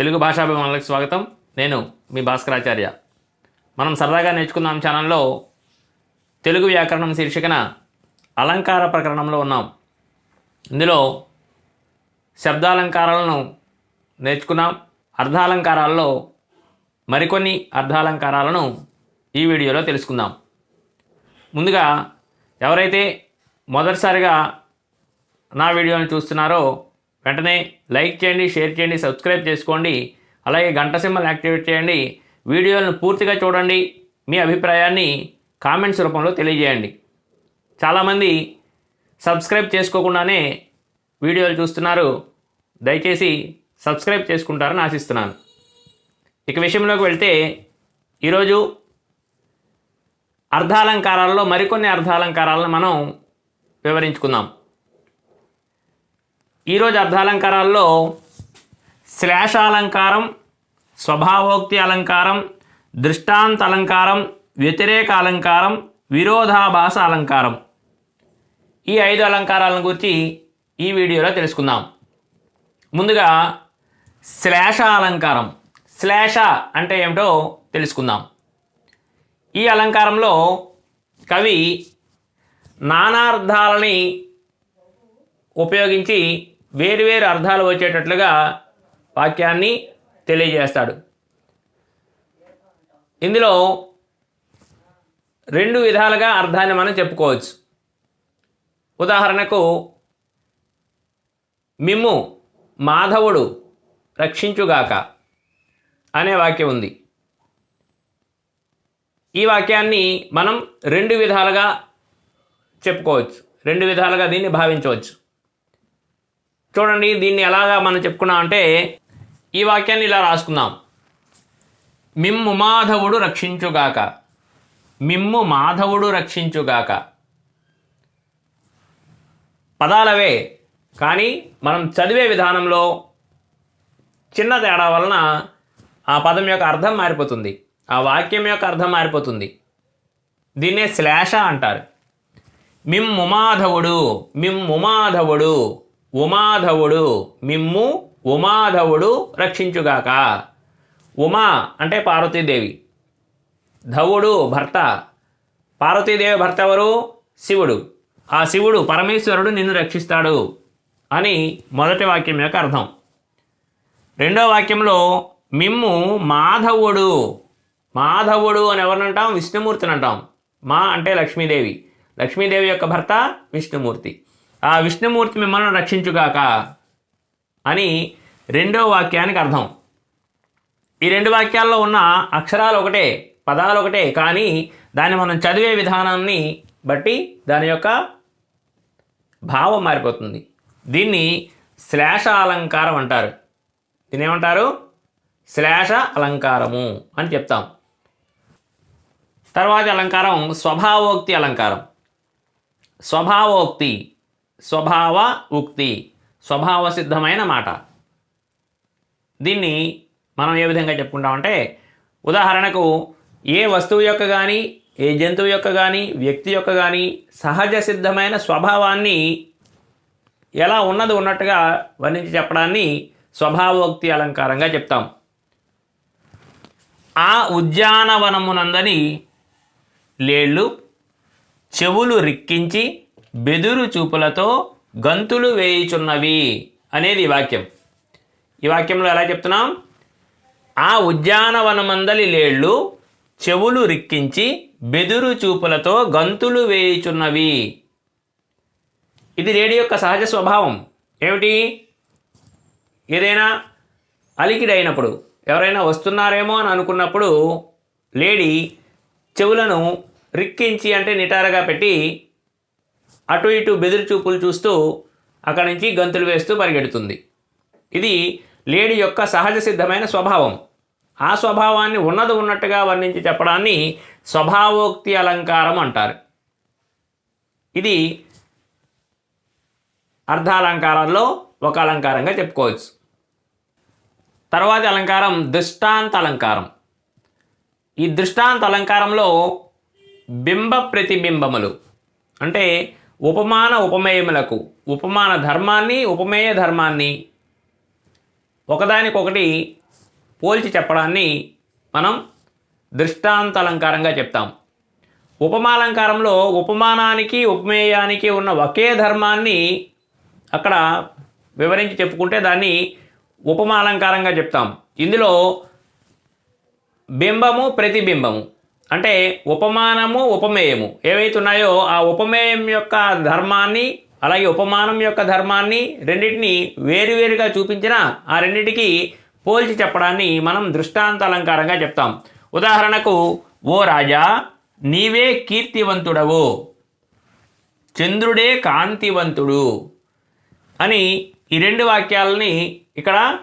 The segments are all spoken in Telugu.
తెలుగు భాషాభిమానులకు స్వాగతం. నేను మీ భాస్కరాచార్య. మనం సరదాగా నేర్చుకుందాం ఛానల్లో తెలుగు వ్యాకరణం శీర్షికన అలంకార ప్రకరణంలో ఉన్నాం. ఇందులో శబ్దాలంకారాలను నేర్చుకున్నాం. అర్ధాలంకారాల్లో మరికొన్ని అర్ధాలంకారాలను ఈ వీడియోలో తెలుసుకుందాం. ముందుగా ఎవరైతే మొదటిసారిగా నా వీడియోని చూస్తున్నారో వెంటనే లైక్ చేయండి షేర్ చేయండి సబ్స్క్రైబ్ చేసుకోండి. అలాగే గంట సింబల్ యాక్టివేట్ చేయండి. వీడియోలను పూర్తిగా చూడండి. మీ అభిప్రాయాన్ని కామెంట్స్ రూపంలో తెలియజేయండి. చాలామంది సబ్స్క్రైబ్ చేసుకోకుండానే వీడియోలు చూస్తున్నారు. దయచేసి సబ్స్క్రైబ్ చేసుకుంటారని ఆశిస్తున్నాను. ఇక విషయంలోకి వెళ్తే ఈరోజు అర్ధాలంకారాల్లో మరికొన్ని అర్ధాలంకారాలను మనం వివరించుకుందాం. ఈరోజు అర్ధాలంకారాల్లో శ్లేషాలంకారం స్వభావోక్తి అలంకారం దృష్టాంత అలంకారం వ్యతిరేక అలంకారం విరోధాభాస అలంకారం. ఈ ఐదు అలంకారాలను గురించి ఈ వీడియోలో తెలుసుకుందాం. ముందుగా శ్లేష అలంకారం. శ్లేష అంటే ఏమిటో తెలుసుకుందాం. ఈ అలంకారంలో కవి నానార్థాలని ఉపయోగించి వేరువేరు అర్థాలు వచ్చేటట్లుగా వాక్యాన్ని తెలియజేస్తాడు. ఇందులో రెండు విధాలుగా అర్థాన్ని మనం చెప్పుకోవచ్చు. ఉదాహరణకు మిమ్ము మాధవుడు రక్షించుగాక అనే వాక్యం ఉంది. ఈ వాక్యాన్ని మనం రెండు విధాలుగా చెప్పుకోవచ్చు. రెండు విధాలుగా దీన్ని భావించవచ్చు. చూడండి దీన్ని ఎలాగా మనం చెప్పుకున్నాం అంటే ఈ వాక్యాన్ని ఇలా రాసుకుందాం. మిమ్ము మాధవుడు రక్షించుగాక. మిమ్ము మాధవుడు రక్షించుగాక. పదాలవే కానీ మనం చదివే విధానంలో చిన్న తేడా వలన ఆ పదం యొక్క అర్థం మారిపోతుంది. ఆ వాక్యం యొక్క అర్థం మారిపోతుంది. దీన్నే శ్లేష అంటారు. మిమ్ముమాధవుడు మిమ్ముమాధవుడు ఉమాధవుడు మిమ్ము ఉమాధవుడు రక్షించుగాక. ఉమా అంటే పార్వతీదేవి. ధవుడు భర్త. పార్వతీదేవి భర్త ఎవరు? శివుడు. ఆ శివుడు పరమేశ్వరుడు నిన్ను రక్షిస్తాడు అని మొదటి వాక్యం యొక్క అర్థం. రెండో వాక్యంలో మిమ్ము మాధవుడు. మాధవుడు అని ఎవరినంటాం విష్ణుమూర్తిని అంటాం. మా అంటే లక్ష్మీదేవి. లక్ష్మీదేవి యొక్క భర్త విష్ణుమూర్తి. ఆ విష్ణుమూర్తి మిమ్మల్ని రక్షించుగాక అని రెండో వాక్యానికి అర్థం. ఈ రెండు వాక్యాల్లో ఉన్న అక్షరాలు ఒకటే పదాలు ఒకటే కానీ దాన్ని మనం చదివే విధానాన్ని బట్టి దాని యొక్క భావం మారిపోతుంది. దీన్ని శ్లేష అలంకారం అంటారు. దీన్ని ఏమంటారు? శ్లేష అలంకారము అని చెప్తాం. తర్వాతి అలంకారం స్వభావోక్తి అలంకారం. స్వభావోక్తి. స్వభావ ఉక్తి. స్వభావ సిద్ధమైన మాట. దీన్ని మనం ఏ విధంగా చెప్పుకుంటామంటే ఉదాహరణకు ఏ వస్తువు యొక్క కానీ ఏ జంతువు యొక్క కానీ వ్యక్తి యొక్క కానీ సహజ సిద్ధమైన స్వభావాన్ని ఎలా ఉన్నది ఉన్నట్టుగా వర్ణించి చెప్పడాన్ని స్వభావోక్తి అలంకారంగా చెప్తాం. ఆ ఉద్యానవనమునందని లేళ్ళు చెవులు రిక్కించి బెదురు చూపులతో గంతులు వేయుచున్నవి అనేది ఈ వాక్యం. ఈ వాక్యంలో ఎలా చెప్తున్నాం? ఆ ఉద్యానవనమందలి లేళ్ళు చెవులు రిక్కించి బెదురు చూపులతో గంతులు వేయుచున్నవి. ఇది లేడి యొక్క సహజ స్వభావం. ఏమిటి? ఏదైనా అలికిడైనప్పుడు ఎవరైనా వస్తున్నారేమో అని అనుకున్నప్పుడు లేడీ చెవులను రిక్కించి అంటే నిటారగా పెట్టి అటు ఇటు బెదిరి చూపులు చూస్తూ అక్కడి నుంచి గంతులు వేస్తూ పరిగెడుతుంది. ఇది లేడీ యొక్క సహజ సిద్ధమైన స్వభావం. ఆ స్వభావాన్ని ఉన్నది ఉన్నట్టుగా వర్ణించి చెప్పడాన్ని స్వభావోక్తి అలంకారం అంటారు. ఇది అర్ధాలంకారాల్లో ఒక అలంకారంగా చెప్పుకోవచ్చు. తర్వాతి అలంకారం దృష్టాంత అలంకారం. ఈ దృష్టాంత అలంకారంలో బింబ ప్రతిబింబములు. అంటే ఉపమాన ఉపమేయములకు ఉపమాన ధర్మాన్ని ఉపమేయ ధర్మాన్ని ఒకదానికొకటి పోల్చి చెప్పడాన్ని మనం దృష్టాంతలంకారంగా చెప్తాం. ఉపమాలంకారంలో ఉపమానానికి ఉపమేయానికి ఉన్న ఒకే ధర్మాన్ని అక్కడ వివరించి చెప్పుకుంటే దాన్ని ఉపమాలంకారంగా చెప్తాం. ఇందులో బింబము ప్రతిబింబము. అంటే ఉపమానము ఉపమేయము. ఏవైతే ఉన్నాయో ఆ ఉపమేయం యొక్క ధర్మాన్ని అలాగే ఉపమానం యొక్క ధర్మాన్ని రెండింటిని వేరువేరుగా చూపించిన ఆ రెండింటికి పోల్చి చెప్పడాన్ని మనం దృష్టాంత అలంకారంగా చెప్తాం. ఉదాహరణకు ఓ రాజా నీవే కీర్తివంతుడవు. చంద్రుడే కాంతివంతుడు. అని ఈ రెండు వాక్యాలని ఇక్కడ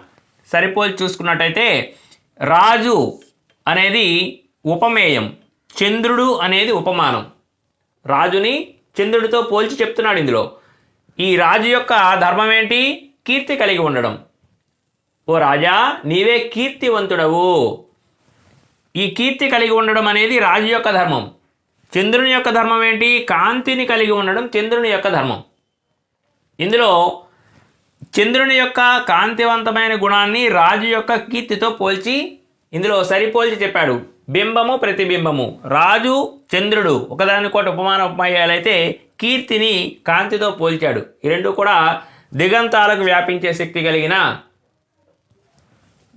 సరిపోల్చి చూసుకున్నట్టయితే రాజు అనేది ఉపమేయం. చంద్రుడు అనేది ఉపమానం. రాజుని చంద్రుడితో పోల్చి చెప్తున్నాడు ఇందులో. ఈ రాజు యొక్క ధర్మం ఏంటి కీర్తి కలిగి ఉండడం. ఓ రాజా నీవే కీర్తివంతుడవు. ఈ కీర్తి కలిగి ఉండడం అనేది రాజు యొక్క ధర్మం. చంద్రుని యొక్క ధర్మం ఏంటి కాంతిని కలిగి ఉండడం చంద్రుని యొక్క ధర్మం. ఇందులో చంద్రుని యొక్క కాంతివంతమైన గుణాన్ని రాజు యొక్క కీర్తితో పోల్చి ఇందులో సరిపోల్చి చెప్పాడు. బింబము ప్రతిబింబము. రాజు చంద్రుడు. ఒకదానికోటి ఉపమాన ఉపమాయాలైతే కీర్తిని కాంతితో పోల్చాడు. ఈ రెండు కూడా దిగంతాలకు వ్యాపించే శక్తి కలిగిన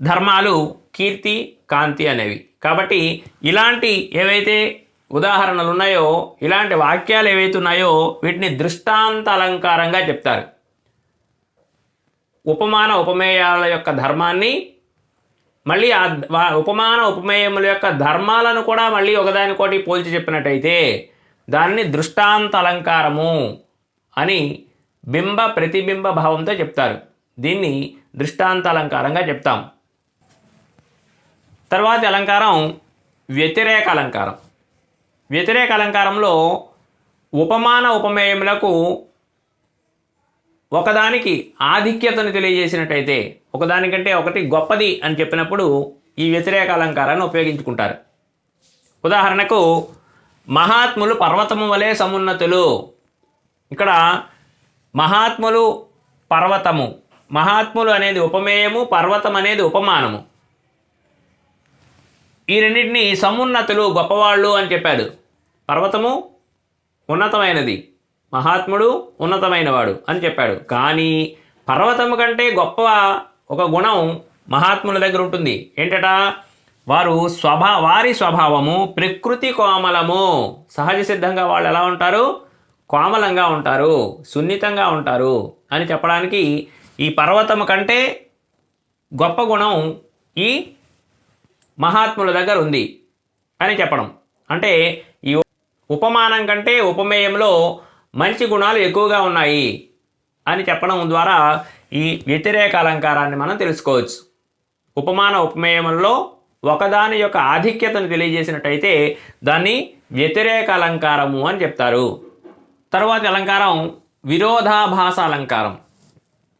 ధర్మాలు కీర్తి కాంతి అనేవి. కాబట్టి ఇలాంటి ఏవైతే ఉదాహరణలు ఉన్నాయో ఇలాంటి వాక్యాలు ఏవైతే ఉన్నాయో వీటిని దృష్టాంత అలంకారంగా చెప్తారు. ఉపమాన ఉపమేయాల యొక్క ధర్మాన్ని మళ్ళీ ఆ ఉపమాన ఉపమేయముల యొక్క ధర్మాలను కూడా మళ్ళీ ఒకదానికోటి పోల్చి చెప్పినట్టయితే దాన్ని దృష్టాంత అలంకారము అని బింబ ప్రతిబింబ భావంతో చెప్తారు. దీన్ని దృష్టాంత అలంకారంగా చెప్తాం. తర్వాతి అలంకారం వ్యతిరేక అలంకారం. వ్యతిరేక అలంకారంలో ఉపమాన ఉపమేయములకు ఒకదానికి ఆధిక్యతను తెలియజేసినట్టయితే ఒకదానికంటే ఒకటి గొప్పది అని చెప్పినప్పుడు ఈ వ్యతిరేక అలంకారాన్ని ఉపయోగించుకుంటారు. ఉదాహరణకు మహాత్ములు పర్వతము వలె సమున్నతులు. ఇక్కడ మహాత్ములు పర్వతము. మహాత్ములు అనేది ఉపమేయము పర్వతం అనేది ఉపమానము. ఈ రెండింటిని సమున్నతులు గొప్పవాళ్ళు అని చెప్పాడు. పర్వతము ఉన్నతమైనది. మహాత్ముడు ఉన్నతమైనవాడు అని చెప్పాడు. కానీ పర్వతము కంటే గొప్ప ఒక గుణం మహాత్ముల దగ్గర ఉంటుంది. ఏంటట? వారు స్వభా వారి స్వభావము ప్రకృతి కోమలము. సహజ సిద్ధంగా వాళ్ళు ఎలా ఉంటారు? కోమలంగా ఉంటారు సున్నితంగా ఉంటారు అని చెప్పడానికి ఈ పర్వతము కంటే గొప్ప గుణం ఈ మహాత్ముల దగ్గర ఉంది అని చెప్పడం. అంటే ఈ ఉపమానం కంటే ఉపమేయంలో మంచి గుణాలు ఎక్కువగా ఉన్నాయి అని చెప్పడం ద్వారా ఈ వ్యతిరేక అలంకారాన్ని మనం తెలుసుకోవచ్చు. ఉపమాన ఉపమేయంలో ఒకదాని యొక్క ఆధిక్యతను తెలియజేసినట్టయితే దాన్ని వ్యతిరేక అలంకారము అని చెప్తారు. తర్వాత అలంకారం విరోధాభాస అలంకారం.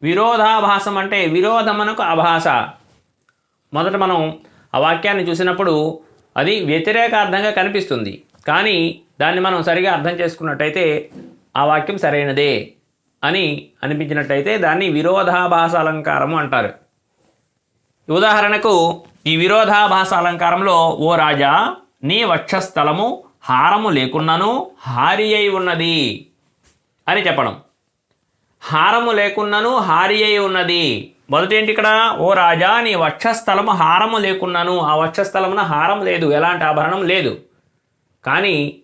విరోధాభాసం అంటే విరోధమునకు అభాస. మొదట మనం ఆ వాక్యాన్ని చూసినప్పుడు అది వ్యతిరేక అర్థంగా కనిపిస్తుంది. కానీ దాన్ని మనం సరిగా అర్థం చేసుకున్నట్టయితే ఆ వాక్యం సరైనదే అని అనిపించినట్టయితే దాన్ని విరోధాభాస అలంకారము అంటారు. ఉదాహరణకు ఈ విరోధాభాస అలంకారంలో ఓ రాజా నీ వక్షస్థలము హారము లేకున్నను హారి అయి ఉన్నది అని చెప్పడం. హారము లేకున్నను హారి అయి ఉన్నది మొదటి ఏంటి ఇక్కడ? ఓ రాజా నీ వక్షస్థలము హారము లేకున్నాను ఆ వక్షస్థలమున హారం లేదు ఎలాంటి ఆభరణం లేదు. కానీ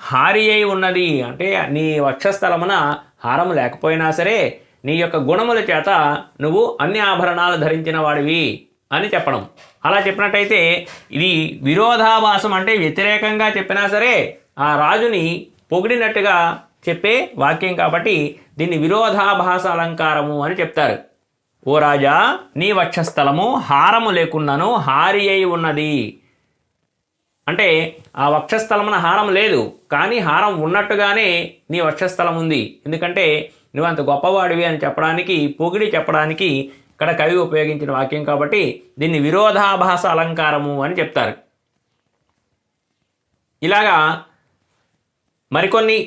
హారి అయి ఉన్నది. అంటే నీ వక్షస్థలమున హారము లేకపోయినా సరే నీ యొక్క గుణముల చేత నువ్వు అన్ని ఆభరణాలు ధరించిన వాడివి అని చెప్పడం. అలా చెప్పినట్టయితే ఇది విరోధాభాసం అంటే వ్యతిరేకంగా చెప్పినా సరే ఆ రాజుని పొగిడినట్టుగా చెప్పే వాక్యం కాబట్టి దీన్ని విరోధాభాస అలంకారము అని చెప్తారు. ఓ రాజా నీ వక్షస్థలము హారము లేకున్నాను హారి అయి ఉన్నది. అంటే ఆ వక్షస్థలమున హారం లేదు కానీ హారం ఉన్నట్టుగానే నీ వక్షస్థలం ఉంది. ఎందుకంటే నువ్వు అంత గొప్పవాడివి అని చెప్పడానికి పొగిడి చెప్పడానికి ఇక్కడ కవి ఉపయోగించిన వాక్యం కాబట్టి దీన్ని విరోధాభాస అలంకారము అని చెప్తారు. ఇలాగా మరికొన్ని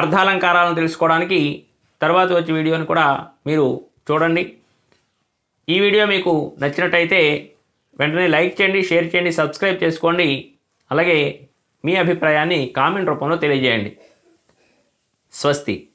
అర్ధాలంకారాలను తెలుసుకోవడానికి తర్వాత వచ్చే వీడియోని కూడా మీరు చూడండి. ఈ వీడియో మీకు నచ్చినట్టయితే వెంటనే లైక్ చేయండి షేర్ చేయండి సబ్స్క్రైబ్ చేసుకోండి. అలాగే మీ అభిప్రాయాన్ని కామెంట్ రూపంలో తెలియజేయండి. స్వస్తి.